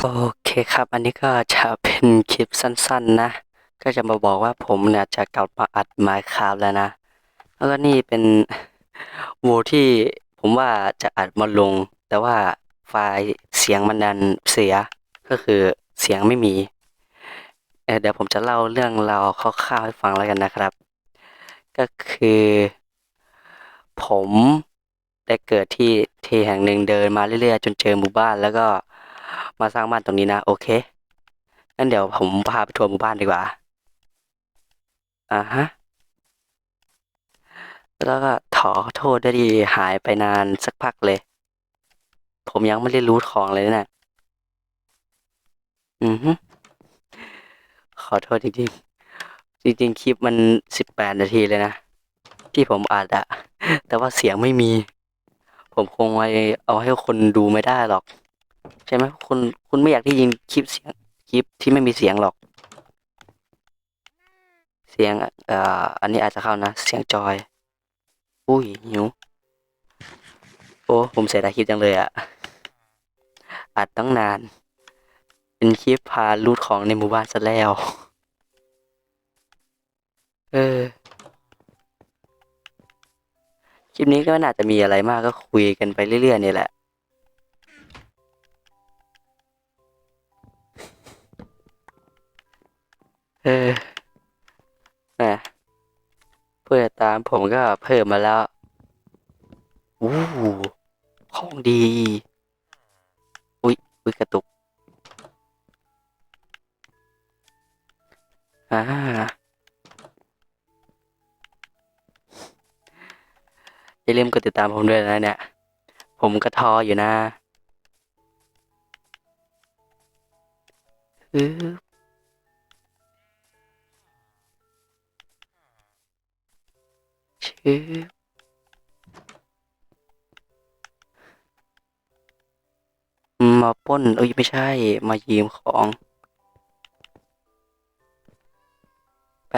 โอเคครับ อันนี้ก็จะเป็นคลิปสั้น ๆ นะ ก็จะมาบอกว่าผมเนี่ยจะกลับมาอัด Minecraft แล้วนะ แล้วก็นี่เป็นโวที่ผมว่าจะอัดมาลง แต่ว่าไฟล์เสียงมันดันเสีย ก็คือเสียงไม่มีเเดี๋ยวผมจะเล่าเรื่องราวคร่าวๆให้ฟังแล้วกันนะครับ ก็คือผม ได้เกิดที่ที่แห่งหนึ่งเดินมาเรื่อยๆ จนเจอหมู่บ้านแล้วก็มาสร้างบ้านตรงนี้นะ โอเคงั้นเดี๋ยวผมพาไปทัวร์หมู่บ้านดีกว่าอ่าฮะแล้วก็ขอโทษด้วยดีหายไปนานสักพักเลย ผมยังไม่ได้รู้ของเลยนะอือฮึขอโทษจริงๆ จริง ๆ คลิปมันสิบแปดนาทีเลยนะ ที่ผมอัดอะแต่ว่าเสียงไม่มี ผมคงไว้เอาให้คนดูไม่ได้หรอก ใช่ไหมคุณคุณไม่อยากได้ยินคลิปเสียงคลิปที่ไม่มีเสียงหรอก เสียงเอ่ออันนี้อาจจะเข้านะ เสียงจอย อุ้ยหิวโอ้ผมเสียดายคลิปจังเลยอะอัดตั้งนาน เป็นคลิปพาลูดของในหมู่บ้านซะแล้ว คลิปนี้ก็น่าจะมีอะไรมากก็คุยกันไปเรื่อยๆนี่แหละ เออแหมเพื่อตามผมก็เพิ่มมาแล้วอู้ของดี อุ๊ยอุ๊ยกระตุก อ่า อย่าลืมกดติดตามผมด้วยนะเนี่ย ผมก็ท้ออยู่นะฮึบชืบมาป้น เอ้ย ไม่ใช่ มายืมของ ไป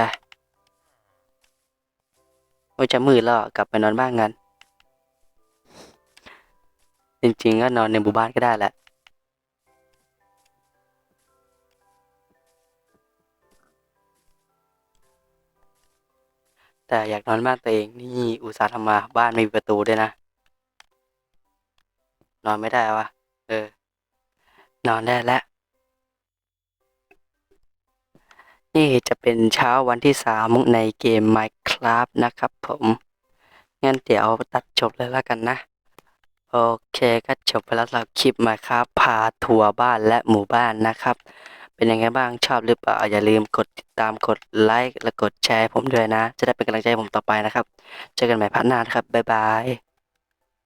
โอ้ยจะมืดแล้วอะกลับไปนอนบ้านกัน จริงๆ ก็นอนในหมู่บ้านก็ได้แหละ แต่อยากนอนบ้านตัวเองนี่อุตส่าห์ทำมาบ้านไม่มีประตูด้วยนะ นอนไม่ได้วะเออ นอนได้แล้วนี่จะเป็นเช้าวันที่สามในเกม Minecraft นะครับผม งั้นเดี๋ยวตัดจบเลยแล้วกันนะ โอเคก็จบไปแล้วสำหรับคลิปมาครับ พาทัวร์บ้านและหมู่บ้านนะครับ เป็นยังไงบ้างชอบหรือเปล่าอย่าลืมกดติดตามกดไลค์และกดแชร์ผมด้วยนะ จะได้เป็นกำลังใจผมต่อไปนะครับ เจอกันใหม่พาร์ทหน้านะครับบ๊ายบาย